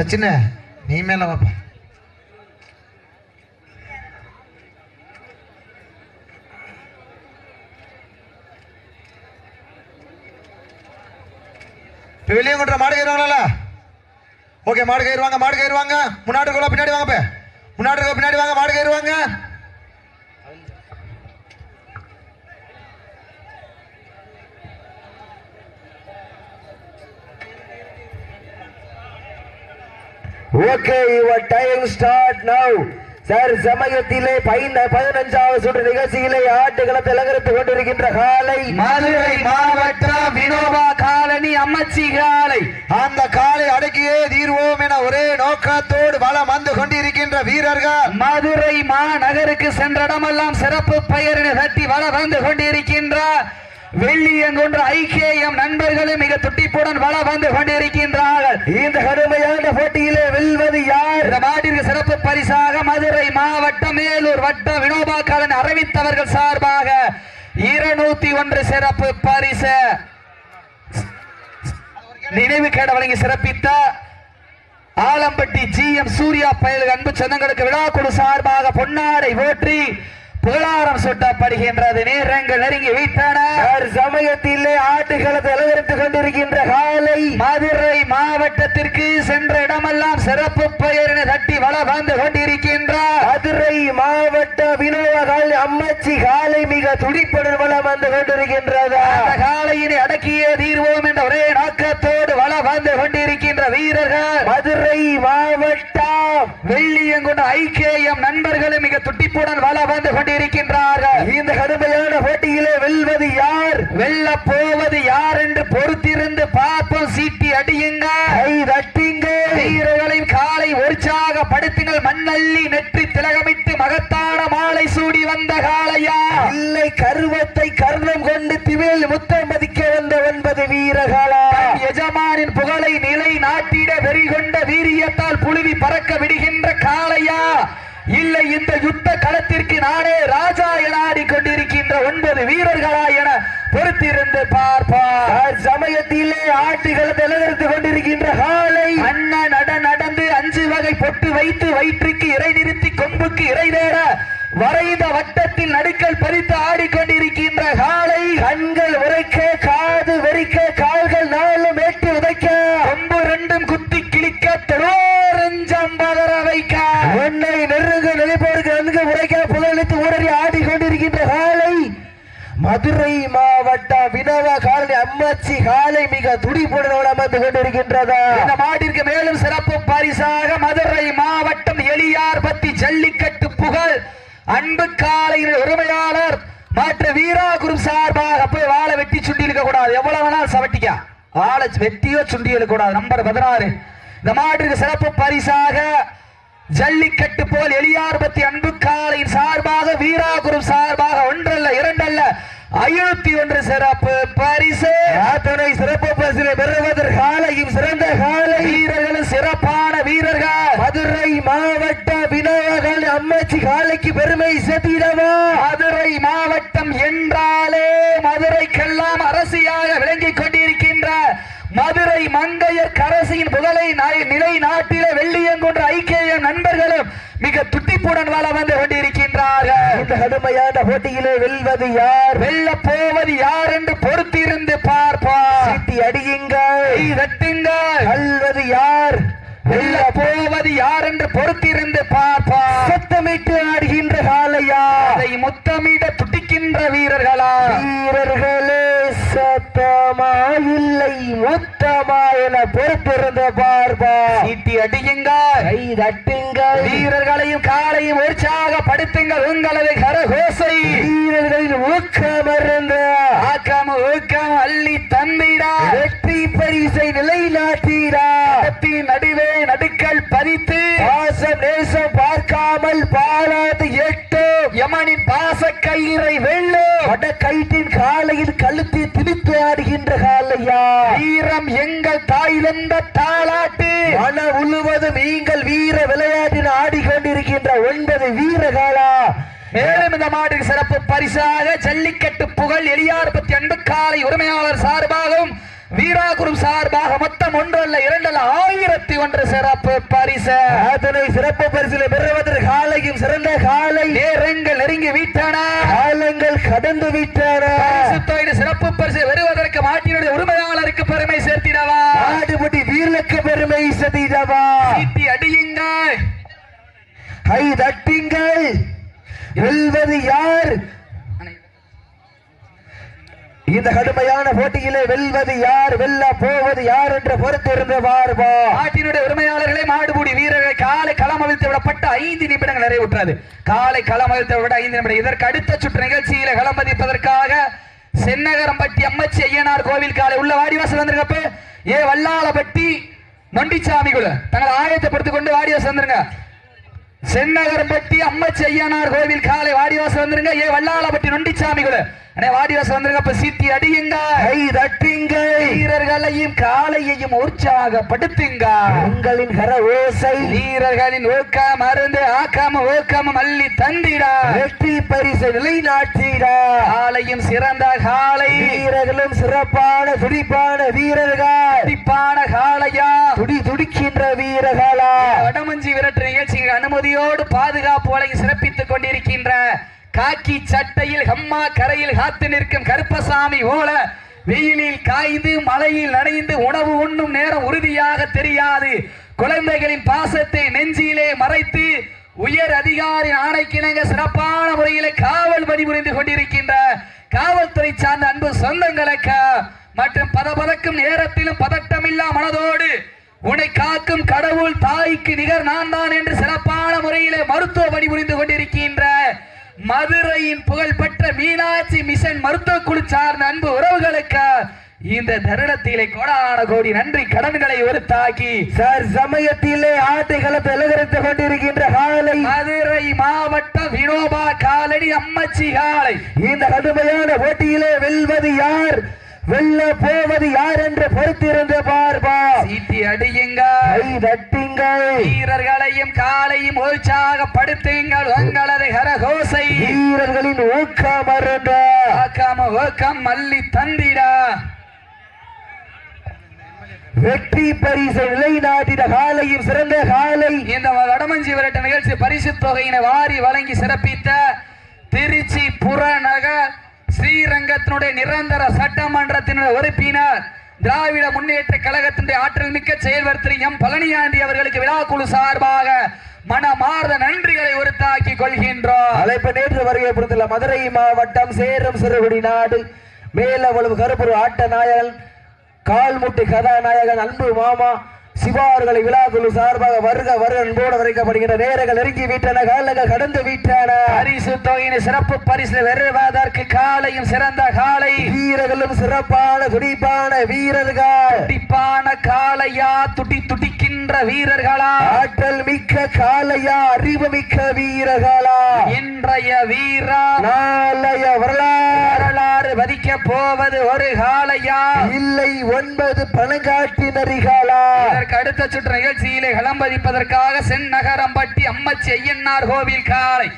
சச்சின நீ மேல வாப்பா. வெளியே கொண்டு மாடு கயிறுவாங்களா ஓகே மாடு கயிறுவாங்க மாடு கயிறுவாங்க முன்னாடி பின்னாடி வாங்க முன்னாடி பின்னாடி வாங்க மாடு கயிறுவாங்க okay your time start now sir சமயத்திலே பைந்த பதினஞ்சாவது சுற்று நிகழ்ச்சியிலே ஆட்டுக்களத்தை அலங்கரித்துக் கொண்டிருக்கின்ற காலை. மதுரை மாவட்டம் வினோபா காலனி அம்மச்சி காலை. அந்த காலை அடக்கியே தீர்வோம் என ஒரே நோக்கத்தோடு வலம் வந்து கொண்டிருக்கின்ற வீரர்கள். மதுரை மாநகருக்கு சென்ற இடமெல்லாம் சிறப்பு பெயரினை தட்டி வர வந்து கொண்டிருக்கின்றார் வெள்ளியங்குன்ற ஐக்கியம் நண்பர்களும் மிக துட்டிப்புடன் வள வந்து கொண்டிருக்கின்றார்கள். இந்த கடுமையான போட்டியிலே வெல்வது யார்? இந்த மாட்டிற்கு சிறப்பு பரிசாக மதுரை மாவட்டம் மேலூர் வட்டம் வினோபா காலன் அறிவித்தவர்கள் சார்பாக இருநூத்தி ஒன்று சிறப்பு பரிசு. நினைவு கேட வழங்கி சிறப்பித்த ஆலம்பட்டி ஜி எம் சூர்யா பயல் அன்பு சொந்தங்களுக்கு விழா குழு சார்பாக பொன்னாடை ஓற்றி புகழாரம் சுட்டப்படுகின்றது. நேரங்கள் நெருங்கி சார் சமயத்திலே ஆட்டுக்களத்தை அலங்கரித்துக் கொண்டிருக்கின்ற காலை மதுரை மாவட்டத்திற்கு சென்ற இடமெல்லாம் சிறப்பு பெயரினை தட்டி வள வந்து கொண்டிருக்கின்றார். மதுரை மாவட்ட வினோதகால் அம்மச்சி காலை மிக துடிப்புடன் வளம் வந்து கொண்டிருக்கின்றதா. அந்த காலையினை அடக்கியே தீர்வோம் என்ற ஒரே நோக்கத்தோடு வள வந்து கொண்டிருக்கின்ற வீரர்கள். மதுரை மாவட்டம். வெள்ளியங்குண்ட ஐக்கியம் நண்பர்களும் மிக துட்டிப்புடன் வள வந்து கொண்டிருக்கின்றார்கள். இந்த கடுமையான போட்டியிலே வெல்வது யார்? வெல்ல போவது யார் என்று பொறுத்திருந்து பார்ப்போம். சீட்டி அடியுங்க. கை தட்டிங்க. வீரர்களின் காலை உற்சாகப்படுத்துங்கள் மண்ணள்ளி நெற்றி திலகமிட்டு மகத்தான மாலை சூடி வந்த காளையா இல்லை கருவத்தை கர்ணம் கொண்டு திவேல் முத்தம் மதிக்க வந்த ஒன்பது வீரர்களா எஜமானின் புகழை நிலை நாட்டிட வெறி கொண்ட வீரியத்தால் புழுவி பறக்க விடுகின்ற காளையா? இல்லை இந்த யுத்த களத்திற்கு நானே ராஜா என ஆடிக்கொண்டிருக்கின்ற ஒன்பது வீரர்களா என பொறுத்திருந்து பார்ப்பார் சமயத்திலே ஆட்டுகளை நிலநிறுத்திக் கொண்டிருக்கின்ற காலை அண்ணன் நட நடந்து அஞ்சு வகை பொட்டு வைத்து வயிற்றுக்கு இறை நிறுத்தி கொம்புக்கு இறை தேட வரைந்த வட்டத்தில் நடுக்கல் பறித்து ஆடிக்கொண்டிருக்கின்ற காலை கண்கள் உரைக்க காது வெறிக்க கால்கள் நாளும் மேட்டு உதைக்க ரொம்ப ரெண்டும் குத்தி கிழிக்க தொடோரஞ்சம் பதற வைக்க. உன்னை நெருங்க நிலைப்போருக்கு நன்கு உரைக்க புதலித்து ஊரறி ஆடிக்கொண்டிருக்கின்ற காலை. மதுரை மாவட்ட வினவ காலனி அம்மாச்சி காலை மிக துடிப்புடன் அமர்ந்து கொண்டிருக்கின்றதா. இந்த மாட்டிற்கு மேலும் சிறப்பு பரிசாக மதுரை மாவட்டம் எளியார் பத்தி ஜல்லிக்கட்டு புகழ் அன்பு காலையின் உரிமையாளர் மற்ற வீரா சார்பாக போய் வாழை வெட்டி சுண்டி இருக்க கூடாது. எவ்வளவு வேணாலும் சவட்டிக்கா. வாழை வெட்டியோ சுண்டி கூடாது. நம்பர் பதினாறு. இந்த மாட்டிற்கு சிறப்பு பரிசாக ஜல்லிக்கட்டு போல் எளியார்பத்தி அன்பு காலையின் சார்பாக வீராகுரு சார்பாக ஒன்றல்ல இரண்டல்ல ஐநூத்தி ஒன்று சிறப்பு பரிசு. அத்தனை சிறப்பு பரிசினை பெறுவதற்கு காலையும் சிறந்த காலை. வீரர்களும் சிறப்பான வீரர்கள். மதுரை மாவட்ட வினவ அம்மாச்சி காலைக்கு பெருமை சேர்த்திடவா? மதுரை மாவட்டம் என்றாலே மதுரைக்கெல்லாம் அரசியாக விளங்கிக் கொண்டிருக்கின்ற மதுரை மங்கையர் கரசியின் புகழை நிலை நாட்டில வெள்ளியங்குன்ற ஐக்கிய நண்பர்களும் மிக துட்டிப்புடன் வாழ வந்து கொண்டிருக்கின்றார்கள் இந்த கடுமையான போட்டியிலே வெல்வது யார்? வெல்ல போவது யார் என்று பொறுத்திருந்து பார்ப்பார். சீட்டி அடியுங்கள். தட்டுங்கள். வெல்வது யார்? வெல்ல போவது யார் என்று பொறுத்திருந்து பார்ப்பார். சத்தமிட்டு ஆடுகின்ற காலையா அதை முத்தமிட துடிக்கின்ற வீரர்களா? வீரர்களே சத்தமா? இல்லை முத்தமா என பொறுத்திருந்த பார்ப்பா சீட்டி அடியுங்கள். கை தட்டுங்கள். வீரர்களையும் காலையும் உற்சாகப்படுத்துங்கள் உங்களது கரகோசை. வீரர்களின் ஊக்கம் இருந்த ஆக்கம் ஊக்கம் அள்ளி தந்திடா வெற்றி பரிசை நிலைநாட்டீரா. நடுவே நடுக்கல் பதித்து. பாசம் நேசம் பார்க்காமல் பாலாது எட்டும் யமனின் பாச கயிறை வெள்ளோ வட கயிற்றின் காலையில் கழுத்தை திணித்து ஆடுகின்ற காலையா வீரம் எங்கள் தாய் தந்த தாளாட்டு. மன முழுவதும் நீங்கள் வீர விளையாட்டில் ஆடிக்கொண்டிருக்கின்ற ஒன்பது வீரகாலா மேலும் இந்த மாட்டுக்கு சிறப்பு பரிசாக ஜல்லிக்கட்டு புகழ் எளியார்பத்தி அன்பு காலை உரிமையாளர் சார்பாகவும் வீராகுரும் சார்பாக மொத்தம் ஒன்று அல்ல இரண்டு அல்ல ஆயிரத்தி ஒன்று சிறப்பு பரிசு. அதனை சிறப்பு பரிசில பெறுவதற்கு காலையும் சிறந்த காலை. நேரங்கள் நெருங்கி விட்டன. காலங்கள் கடந்து விட்டன. சிறப்பு பரிசு பெறுவதற்கு மாட்டினுடைய உரிமையாளருக்கு பெருமை சேர்த்திடவா. ஆடுபடி வீரலுக்கு பெருமை சதிதவா சீட்டி அடியுங்கள். கை தட்டுங்கள். வெல்வது யார்? இந்த கடுமையான போட்டியிலே வெல்வது யார் வெல்ல போவது யார் என்று பொறுத்திருந்து பார்ப்பா நாட்டினுடைய உரிமையாளர்களே மாடுபூடி வீரர்கள் காலை களம் அவிழ்த்து விடப்பட்ட ஐந்து நிமிடங்கள் நிறைவுற்றது. காலை களம் அவிழ்த்து விட ஐந்து நிமிடம். இதற்கு அடுத்த சுற்று நிகழ்ச்சியில களம் பதிப்பதற்காக சென்னகரம்பட்டி அம்மச்சி ஐயனார் கோவில் காலை உள்ள வாடிவாசல் வந்திருக்கப்ப ஏ வல்லாளப்பட்டி நொண்டிச்சாமி குழு தங்களை ஆயத்தப்படுத்திக் கொண்டு வாடிவாசல் வந்துருங்க. சென்னகரம்பட்டி அம்மச்சி ஐயனார் கோவில் காலை வாடிவாசல் வந்துருங்க. ஏ வல்லாளப்பட்டி நொண்டிச்சாமி குழு வாடிவாசல் வந்துருங்க அப்ப சீத்தி அடியுங்க. கை தட்டுங்கள் வீரர்களையும் காலையையும் உற்சாகப்படுத்துங்க. உங்களின் கர ஓசை. வீரர்களின் ஊக்கம் மருந்து ஆக்காம ஊக்கம் மல்லி தந்திடா. வெற்றி பரிசு நிலைநாட்டிடா. காலையும் சிறந்த காலை வீரர்களும் சிறப்பான துடிப்பான வீரர்கள். துடிப்பான காளையா? துடி துடிக்கின்ற வீரர்களா? வடமஞ்சி விரட்டு நிகழ்ச்சிக்கு அனுமதியோடு பாதுகாப்பு வழங்கி சிறப்பித்துக் கொண்டிருக்கின்ற காக்கி சட்டையில் ஹம்மா கரையில் காத்து நிற்கும் கருப்பசாமி ஓல வெயிலில் காய்ந்து மழையில் நனைந்து உணவு உண்ணும் நேரம் உறுதியாக தெரியாது. குழந்தைகளின் பாசத்தை நெஞ்சிலே மறைத்து உயர் அதிகாரி ஆணைக்கிணங்க சிறப்பான முறையில் காவல் பணிபுரிந்து கொண்டிருக்கின்ற காவல்துறை சார்ந்த அன்பு சொந்தங்களுக்கு மற்றும் பதபதக்கும் நேரத்திலும் பதட்டமில்லா மனதோடு உன்னை காக்கும் கடவுள் தாய்க்கு நிகர் நான் தான் என்று சிறப்பான முறையிலே மதுரையின் புகழ்பெற்ற மீனாட்சி மிஷன் மருத்துவ குழு சார்ந்த அன்பு உறவுகளுக்கு இந்த தருணத்திலே கோடான கோடி நன்றி கடன்களை உறுத்தாக்கி சார் சமயத்திலே ஆட்டைகளத்தை அலங்கரித்துக் கொண்டிருக்கின்ற காலை. மதுரை மாவட்ட வினோபா காலடி அம்மச்சி காலை. இந்த கடுமையான போட்டியிலே வெல்வது யார்? வெல்ல போவது யார் என்று பொறுத்திருந்து பார்ப்பா சீட்டி அடியுங்க தட்டுங்கள். வீரர்களையும் காலையும் உற்சாகப்படுத்துங்கள் உங்களது கரகோசை வீரர்களின் ஊக்கம் அருந்த. ஆக்காம ஓக்கம் மல்லி தந்திடா. வெற்றி பரிசு நிலைநாட்டின காலையும் சிறந்த காலை. இந்த வடமஞ்சி விரட்ட நிகழ்ச்சி பரிசு தொகையினை வாரி வழங்கி சிறப்பித்த திருச்சி புறநகர் ஸ்ரீரங்கத்தினுடைய நிரந்தர சட்டமன்றத்தினுடைய உறுப்பினர் திராவிட முன்னேற்ற கழகத்தினுடைய ஆற்றல் மிக்க செயல்வர் திரு எம் பழனியாண்டி அவர்களுக்கு விழாக்குழு சார்பாக மனமார்ந்த நன்றிகளை உறுத்தாக்கி கொள்கின்றோம். அழைப்பு நேற்று வருகை புரிந்துள்ள மதுரை மாவட்டம் சேரும் சிறுகுடி நாடு மேலவளவு கருப்பூர் ஆட்ட நாயகன் கால்முட்டி கதாநாயகன் அன்பு மாமா சிவா அவர்களை விழாக்குழு சார்பாக வருக வருக அன்போடு வரைக்கப்படுகின்ற நேரங்கள் நெருங்கி விட்டன காலங்கள் கடந்து விட்டன பரிசு தொகையினை சிறப்பு பரிசு வெறுவதற்கு காலையும் சிறந்த காலை. வீரர்களும் சிறப்பான துடிப்பான வீரர்கள். துடிப்பான காளையா துடி துடிக்கின்ற வீரர்களா? ஆற்றல் மிக்க காலையா அறிவு மிக்க வீரர்களா? இன்றைய வீரா நாளைய வரலாறு வதிக்க போவது ஒரு காளையா? இல்லை ஒன்பது பணங்காட்டி நரிகளா இதற்கு அடுத்த சுற்று நிகழ்ச்சியிலே களம்பதிப்பதற்காக செந்நகரம்பட்டி அம்மச்சி ஐயன்னார் கோவில் காளை.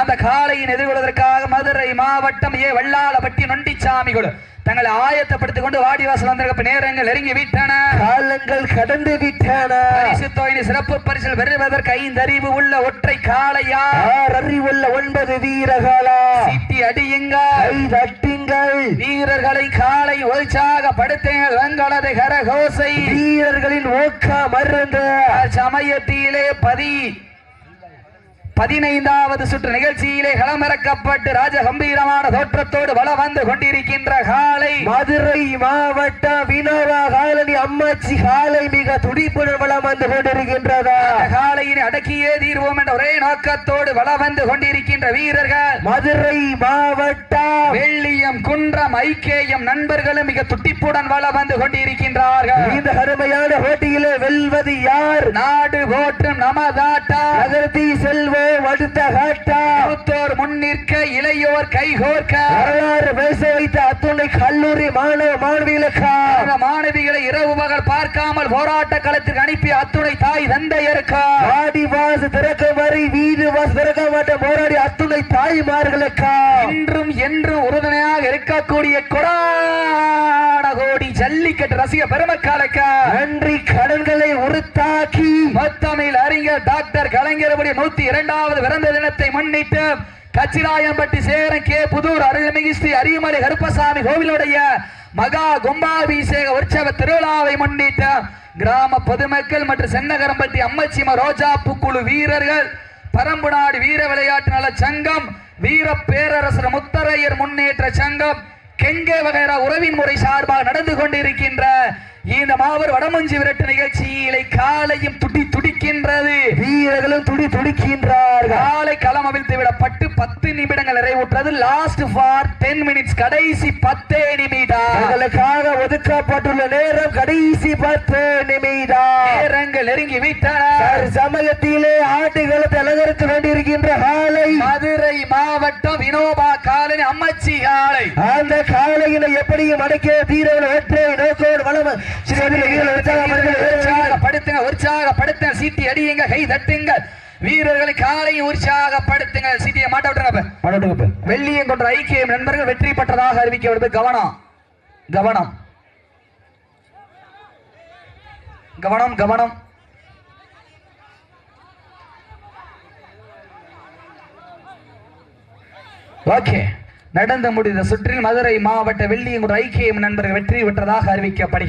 அந்த காளையின் எதிர்கொள்வதற்காக மதுரை மாவட்டம் ஏ வல்லாளப்பட்டி நொண்டிச்சாமி குழு தங்களை ஆயத்தப்படுத்திக் கொண்டு வாடிவாசல் வந்திருக்க நேரங்கள் நெருங்கி விட்டன. காலங்கள் கடந்து விட்டன. பரிசு தொகையின் சிறப்பு பரிசில் பெறுவதற்கு ஐந்தறிவு உள்ள ஒற்றை காளையா? ஆறு அறிவுள்ள ஒன்பது வீரர்களா? சீட்டி அடியுங்க கை தட்டுங்கள் வீரர்களை காலை உற்சாகப்படுத்துங்கள் வெங்களது கரகோசை. வீரர்களின் ஊக்க மருந்து சமயத்திலே பதி. பதினைந்தாவது சுற்று நிகழ்ச்சியிலே களமிறக்கப்பட்டு ராஜ கம்பீரமான தோற்றத்தோடு வள வந்து கொண்டிருக்கின்ற காலை மதுரை மாவட்ட வினோவா காலனி அம்மாச்சி காலை மிக துடிப்புடன் வளம் வந்து கொண்டிருக்கின்றதா? காலையினை அடக்கியே தீர்வோம் என்ற ஒரே நோக்கத்தோடு வள வந்து கொண்டிருக்கின்ற வீரர்கள். மதுரை மாவட்டம் வெள்ளியம் குன்றம் ஐக்கேயம் நண்பர்களும் மிக துட்டிப்புடன் வள வந்து கொண்டிருக்கின்றார்கள். இந்த அருமையான போட்டியிலே வெல்வது யார்? நாடு போற்றும் நமதாட்டா. நகர்த்தி செல்வோம். காட்டம் மூத்தோர் முன்னிற்க இளையோர் கைகோர்க்க வரலாறு பேச வைத்த அத்துணை கல்லூரி மாணவ மாணவிகளுக்கா. மாணவிகளை இரவு பகல் பார்க்காமல் போராட்ட களத்திற்கு அனுப்பிய அத்துணை தாய் தந்தையருக்கா. வாடி வாசு திறக்க வரை வீடு வாசு திறக்க மாட்டேன் போராடி அத்துணை தாய்மார்களுக்கா. இன்றும் என்றும் உறுதுணையாக இருக்கக்கூடிய கொடான கோடி ஜல்லிக்கட்டு ரசிக பெருமக்களுக்கா. நன்றி கடன்களை உறுத்தாக்கி. மொத்தமிழ் அறிஞர் டாக்டர் கலைஞருடைய நூத்தி இரண்டாவது பிறந்த தினத்தை முன்னிட்டு கச்சிராயம்பட்டி சேரன் கே. புதூர் அருள்மிகு ஸ்ரீ அரியமலை கருப்பசாமி கோவிலுடைய மகா கும்பாபிஷேக உற்சவ திருவிழாவை முன்னிட்டு கிராம பொதுமக்கள் மற்றும் சென்னகரம்பட்டி அம்மச்சிம ரோஜா பூக்குழு வீரர்கள் பரம்புநாடு வீர விளையாட்டு நல சங்கம் வீர பேரரசர் முத்தரையர் முன்னேற்ற சங்கம் கெங்கே வகைரா உறவின் முறை சார்பாக நடந்து கொண்டிருக்கின்ற இந்த மாபெரும் வடமஞ்சி விரட்டு நிகழ்ச்சியிலே காலையும் துடி துடிக்கின்றது. வீரர்களும் துடி துடிக்கின்றார்கள். காலை களம் அவிழ்த்து விடப்பட்டு பத்து நிமிடங்கள் நிறைவுற்றது. லாஸ்ட் ஃபார் டென் மினிட்ஸ் கடைசி பத்தே நிமிடம். உங்களுக்காக ஒதுக்கப்பட்டுள்ள நேரம் கடைசி பத்து நிமிடம். நேரங்கள் நெருங்கி விட்டன சமயத்திலே ஆட்டுகளத்தை அலங்கரித்து கொண்டிருக்கின்ற காலை. மதுரை மாவட்டம் வினோபா காலனி அம்மச்சி காலை. அந்த காலையில எப்படியும் அடக்கிய தீரவில் வெற்றி நோக்கோடு வளம் உற்சாகப்படுத்துங்கள். உற்சாகப்படுத்துங்க. சீட்டி அடியுங்க கை தட்டுங்க. வீரர்களை காலையும் உற்சாகப்படுத்துங்க. சீட்டியை மாட்ட இப்ப. வெள்ளியம் கொண்ட ஐக்கியம் நண்பர்கள் வெற்றி பெற்றதாக அறிவிக்கப்படுது கவனம். கவனம். கவனம் கவனம். ஓகே. நடந்து முடிந்த சுற்றில் மதுரை மாவட்ட வெள்ளியங்குடி ஐக்கியம் நண்பர்கள் வெற்றி பெற்றதாக அறிவிக்கப்படுகிறது.